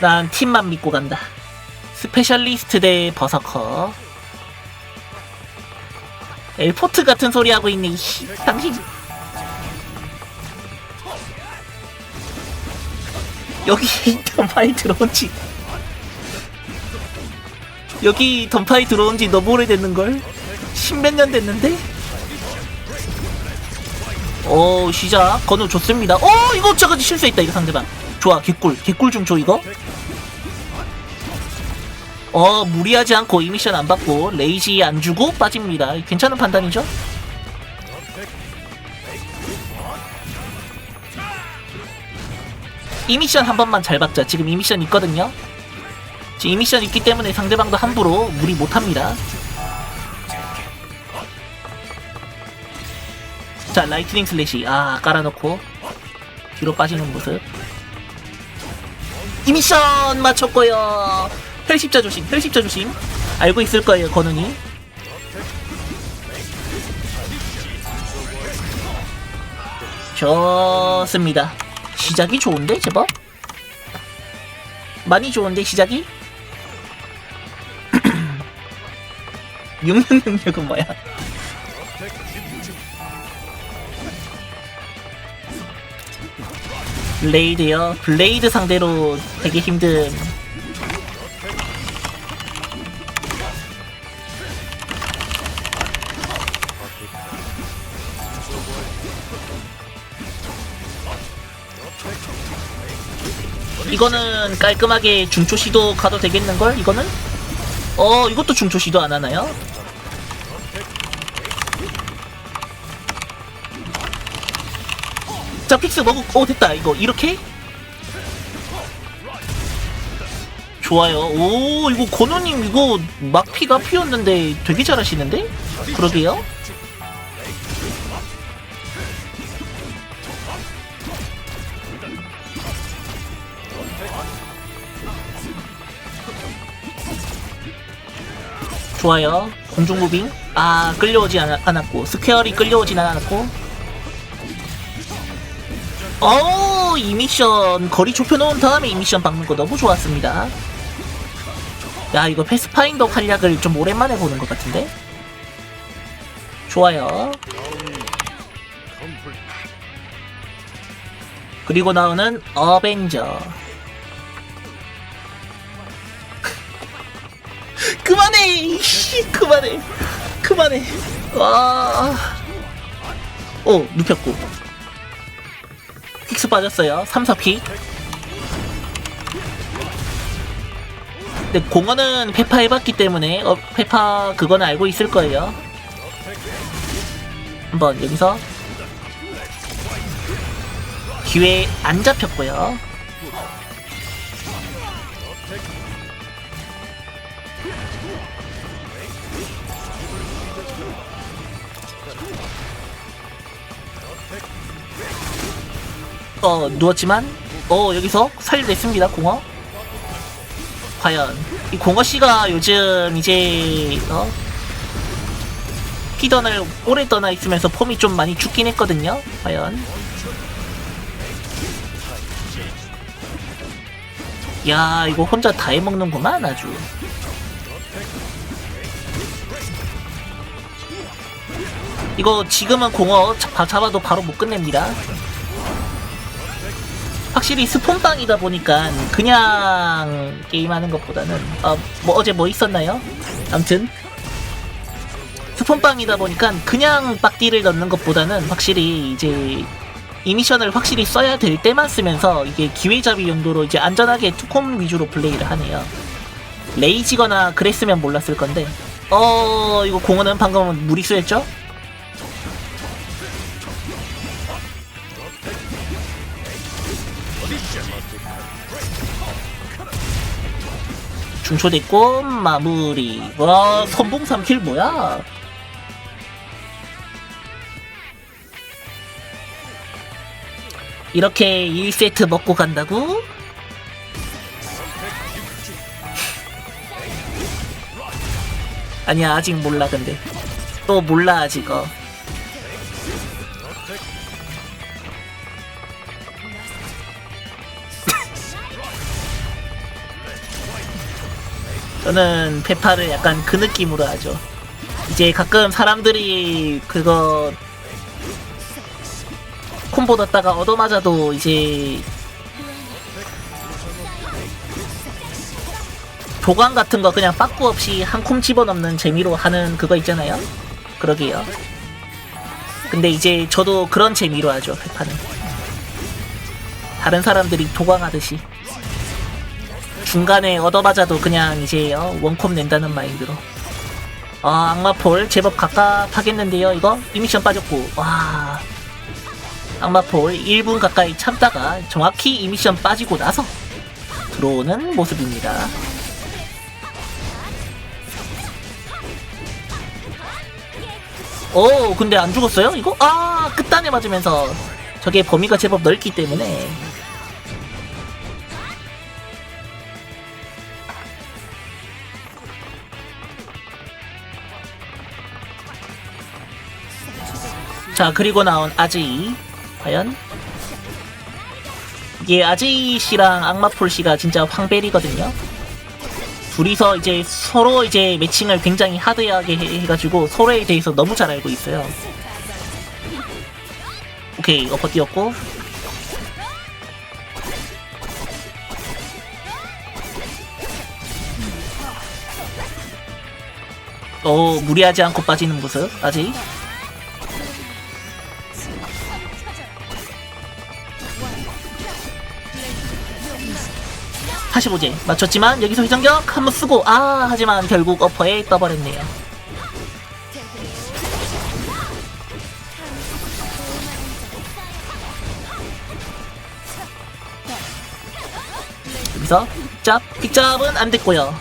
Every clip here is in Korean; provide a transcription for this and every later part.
난 팀만 믿고 간다. 스페셜리스트 대 버서커. 엘포트 같은 소리 하고 있네. 이씨, 당신. 여기 던파이 들어온 지 여기 던파이 들어온 지 너무 오래됐는 걸? 십몇 년 됐는데? 오 시작 건우 좋습니다 어 이거 잠깐 실수했다 이거 상대방 좋아 개꿀 개꿀 좀 줘 이거 어 무리하지 않고 이 미션 안 받고 레이지 안 주고 빠집니다. 괜찮은 판단이죠? 이 미션 한 번만 잘 받자. 지금 이 미션 있거든요. 지금 이 미션 있기 때문에 상대방도 함부로 무리 못합니다. 자 라이트닝 슬래시. 아 깔아놓고 뒤로 빠지는 모습. 이 미션 맞췄고요 혈십자 조심 혈십자 조심. 알고 있을 거예요 건우니 좋습니다. 시작이 좋은데 제법? 많이 좋은데 시작이? 6666은 뭐야? 블레이드요. 블레이드 상대로 되게 힘든 이거는 깔끔하게 중초 시도 가도 되겠는걸? 이거는? 어 이것도 중초 시도 안 하나요? 자 픽스 먹고 어 됐다 이거 이렇게 좋아요 오 이거 건우님 이거 막 피가 피었는데 되게 잘하시는데 그러게요 좋아요. 공중 무빙. 아 끌려오지 않, 않았고. 스퀘어리 끌려오진 않았고. 어우 이 미션. 거리 좁혀놓은 다음에 이 미션 박는 거 너무 좋았습니다. 야 이거 패스파인더 활약을 좀 오랜만에 보는 것 같은데? 좋아요. 그리고 나오는 어벤져 그만해 그만해. 그만해. 와. 오, 눕혔고. 픽스 빠졌어요. 3, 4픽 근데 공원은 페파 해봤기 때문에 어, 페파 그거는 알고 있을 거예요. 한번 여기서 기회 안 잡혔고요 어 누웠지만 어 여기서 살려냈습니다 공어 과연 이 공어 씨가 요즘 이제 어 피던을 오래 떠나 있으면서 폼이 좀 많이 죽긴 했거든요 과연. 야 이거 혼자 다 해먹는구만 아주 이거 지금은 공어 잡- 잡아도 바로 못 끝냅니다 확실히 스폰빵이다 보니까 그냥 게임하는 것보다는 어, 뭐 어제 뭐 있었나요? 암튼 스폰빵이다 보니까 그냥 빡디를 넣는 것보다는 확실히 이제 이 미션을 확실히 써야 될 때만 쓰면서 이게 기회잡이 용도로 이제 안전하게 투콤 위주로 플레이를 하네요. 레이지거나 그랬으면 몰랐을 건데 어 이거 공원은 방금 무리수였죠? 중초됐고 마무리 와 선봉 3킬 뭐야 이렇게 1세트 먹고 간다고? 아니야 아직 몰라 근데 또 몰라 아직 어 저는 페파를 약간 그 느낌으로 하죠. 이제 가끔 사람들이 그거 콤보 넣다가 얻어맞아도 이제 도관 같은 거 그냥 빠꾸 없이 한 콤 집어넣는 재미로 하는 그거 있잖아요. 그러게요. 근데 이제 저도 그런 재미로 하죠, 페파는. 다른 사람들이 도광하듯이. 중간에 얻어맞아도 그냥 이제 어, 원콤 낸다는 마인드로. 아, 악마폴 제법 갑갑하겠는데요, 이거? 이미션 빠졌고, 와. 악마폴 1분 가까이 참다가 정확히 이미션 빠지고 나서 들어오는 모습입니다. 오, 근데 안 죽었어요, 이거? 아, 끝단에 맞으면서 저게 범위가 제법 넓기 때문에. 자 그리고 나온 아제이 과연? 이게 아제이 씨랑 악마폴 씨가 진짜 황벨이거든요 둘이서 이제 서로 이제 매칭을 굉장히 하드하게 해- 해가지고 서로에 대해서 너무 잘 알고 있어요. 오케이 엎어 띄었고. 어 무리하지 않고 빠지는 모습 아직 45제 맞췄지만 여기서 회전격 한번 쓰고 아 하지만 결국 어퍼에 떠버렸네요. 여기서 pik잡 픽잡은 안 됐고요.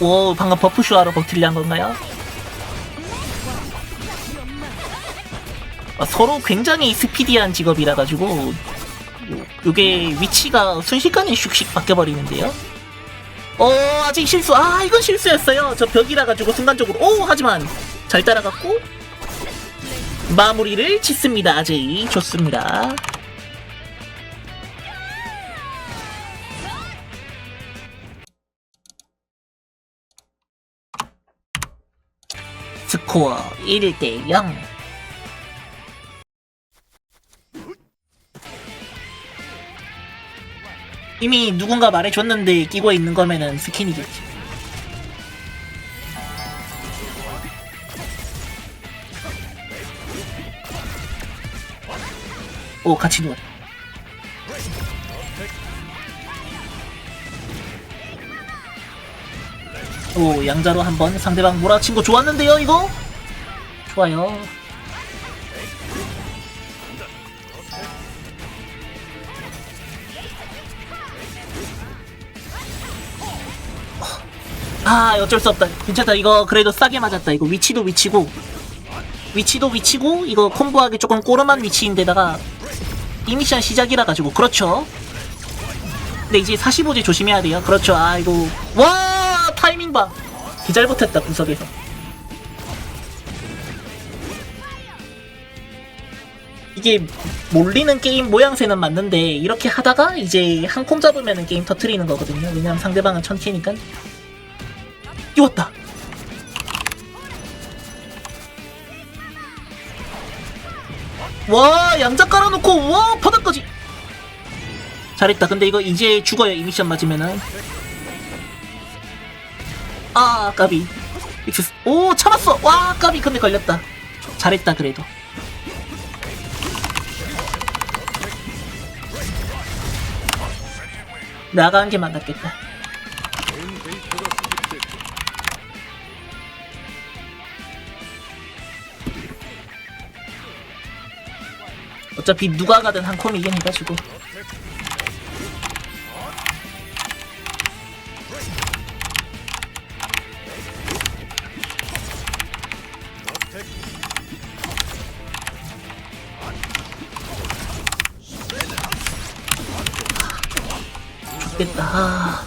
오 방금 버프슈아로 버틸려 한 건가요? 아, 서로 굉장히 스피디한 직업이라 가지고 요게 위치가 순식간에 슉슉 바뀌어버리는데요. 어 아직 실수. 아 이건 실수였어요. 저 벽이라 가지고 순간적으로. 오 하지만 잘 따라갔고 마무리를 짓습니다 아제이. 좋습니다. 스코어 1대 0 이미 누군가 말해줬는데 끼고 있는 거면은 스킨이겠지. 오, 같이 누워. 오, 양자로 한번 상대방 몰아친 거 좋았는데요, 이거? 좋아요. 아 어쩔 수 없다. 괜찮다. 이거 그래도 싸게 맞았다. 이거 위치도 위치고. 위치도 위치고 이거 콤보하기 조금 꼬름한 위치인데다가 이 미션 시작이라 가지고 그렇죠. 근데 이제 45제 조심해야 돼요. 그렇죠. 아 이거 와 타이밍 봐. 기잘 못했다 구석에서. 이게 몰리는 게임 모양새는 맞는데 이렇게 하다가 이제 한 콤 잡으면 게임 터트리는 거거든요. 왜냐면 상대방은 천티니까 띄웠다. 와 양자 깔아놓고 와 바닥까지. 잘했다. 근데 이거 이제 죽어요 이 미션 맞으면은. 아 까비. 오 참았어. 와 까비. 근데 걸렸다. 잘했다 그래도. 나간 게 맞았겠다 어차피 누가 가든 한 콤이긴 해가지고 좋겠다 아.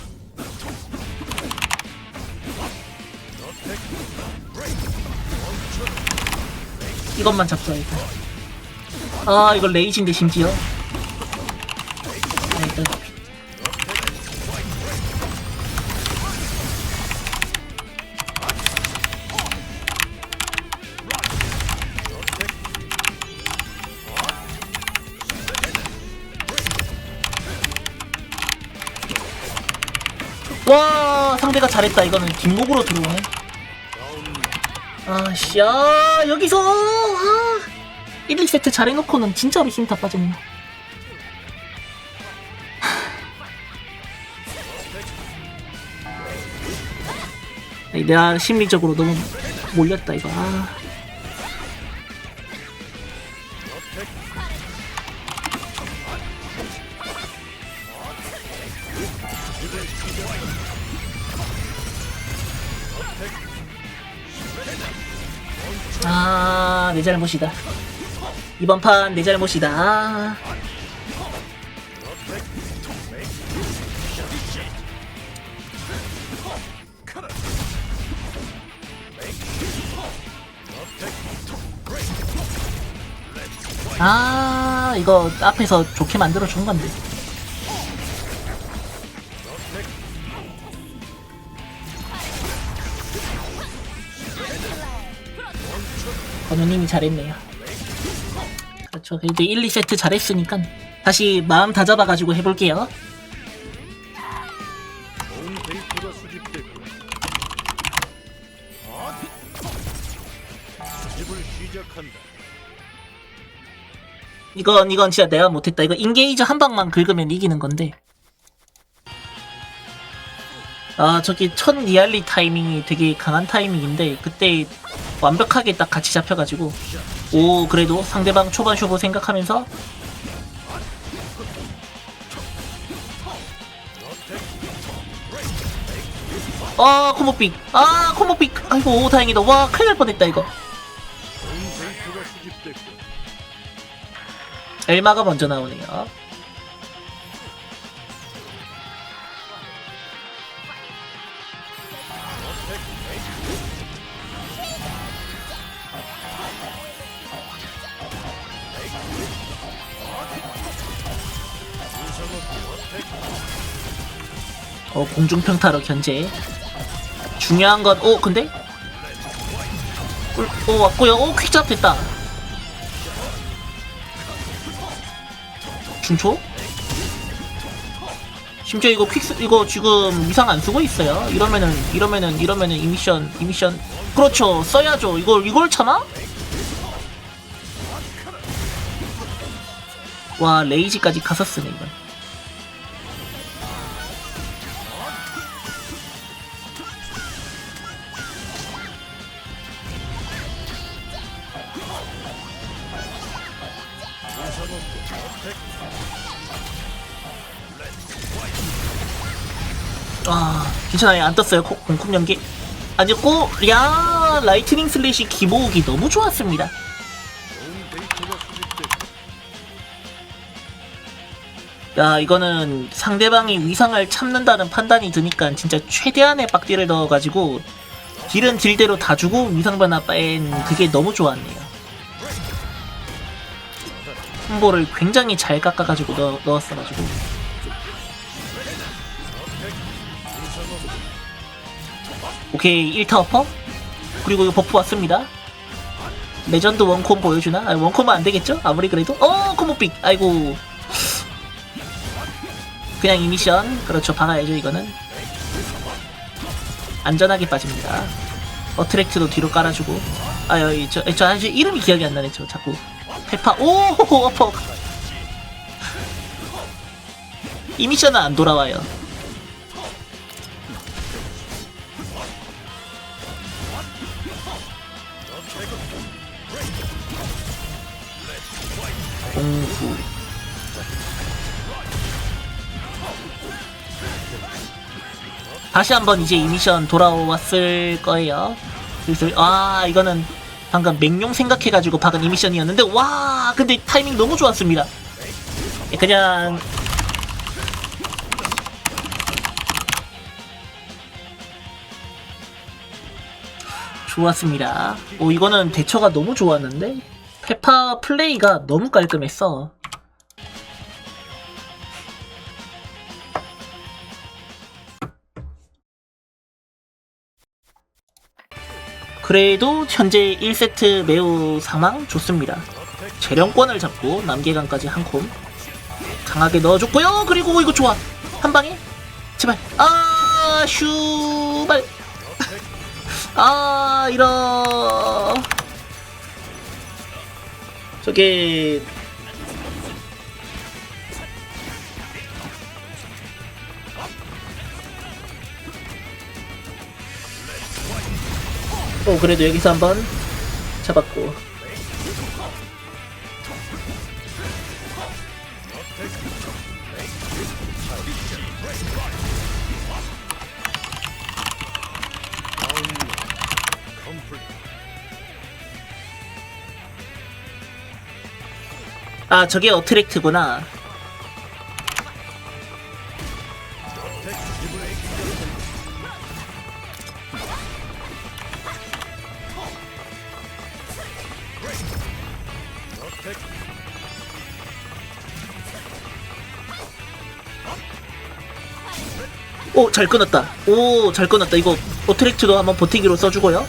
이것만 잡숴야겠다 아 이거 레이지인데 심지어? 와 상대가 잘했다. 이거는 뒷목으로 들어오네. 아씨 야 아, 여기서! 아! 1, 2세트 잘해놓고는 진짜로 힘 다 빠졌네 내가 심리적으로 너무 몰렸다 이거 아. 아, 내 잘못이다. 이번 판 내 잘못이다. 아. 아, 이거 앞에서 좋게 만들어 준 건데. 건우님이 잘했네요. 그렇죠. 이제 1, 2세트 잘했으니까 다시 마음 다잡아가지고 해볼게요. 이건 이건 진짜 내가 못했다. 이거 인게이저 한 방만 긁으면 이기는 건데. 아 저기 첫 리알리 타이밍이 되게 강한 타이밍인데 그때 완벽하게 딱 같이 잡혀가지고 오 그래도 상대방 초반 쇼부 생각하면서 아 콤보픽. 아 콤보픽. 아이고 오, 다행이다. 와 큰일 날 뻔했다 이거. 엘마가 먼저 나오네요 어 공중평타로 견제. 중요한 건 오 근데? 꿀- 오 왔고요. 오 퀵잡 됐다. 중초? 심지어 이거 퀵스 이거 지금 위상 안 쓰고 있어요. 이러면은 이러면은 이러면은 이 미션 이 미션. 그렇죠. 써야죠. 이걸 이걸 참아 와 레이지까지 가서 쓰네 이건. 아 괜찮아요. 안 떴어요 코- 공품 연기. 아니었고 야 라이트닝 슬래시 기모으기 너무 좋았습니다 야 이거는 상대방이 위상을 참는다는 판단이 드니까 진짜 최대한의 빡디를 넣어가지고 딜은 딜대로 다 주고 위상 변화 뺀 그게 너무 좋았네요. 콤보를 굉장히 잘 깎아가지고 넣, 넣었어가지고. 오케이 1타 어퍼? 그리고 이거 버프 왔습니다. 레전드 원콤 보여주나? 아, 원콤은 안되겠죠? 아무리 그래도? 어 콤보픽 아이고 그냥 이 미션. 그렇죠. 박아야죠 이거는. 안전하게 빠집니다. 어트랙트도 뒤로 깔아주고. 아유 저, 저 아주 이름이 기억이 안 나네 저 자꾸. 페파. 오 어퍼. 이 미션은 안 돌아와요 다시 한번 이제 이 미션 돌아왔을 거예요. 슬슬 아 이거는 방금 맹용 생각해가지고 박은 이 미션이었는데 와 근데 타이밍 너무 좋았습니다. 예, 그냥 좋았습니다. 오 이거는 대처가 너무 좋았는데 페파 플레이가 너무 깔끔했어. 그래도 현재 1세트 매우 상황 좋습니다. 재령권을 잡고 남계강까지 한 콤. 강하게 넣어줬고요. 그리고 이거 좋아. 한 방에? 제발. 아아 슈발. 아 이런. 저게 어, 그래도 여기서 한번 잡았고. 아 저게 어트랙트구나 오 잘 끊었다. 오 잘 끊었다. 이거 어트랙트도 한번 버티기로 써주고요.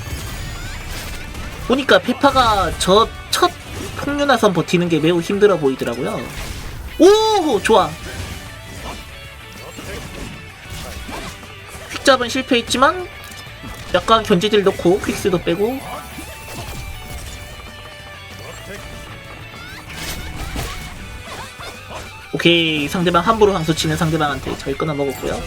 보니까 페파가 저 첫 폭류나선 버티는 게 매우 힘들어 보이더라고요. 오 좋아. 퀵잡은 실패했지만 약간 견제들 넣고 퀵스도 빼고. 오케이 상대방 함부로 항수 치는 상대방한테 잘 끊어 먹었고요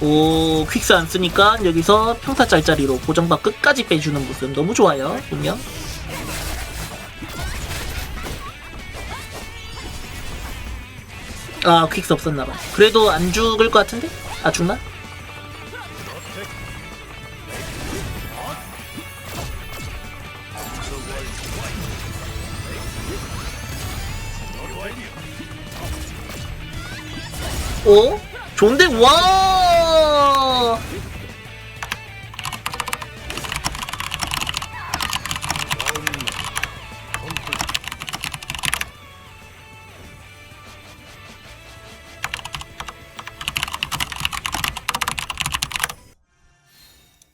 오 퀵스 안 쓰니까 여기서 평타 짤짜리로 고정박 끝까지 빼주는 모습 너무 좋아요 분명 아 퀵스 없었나봐 그래도 안 죽을 것 같은데? 아 죽나? 오? 좋은데? 와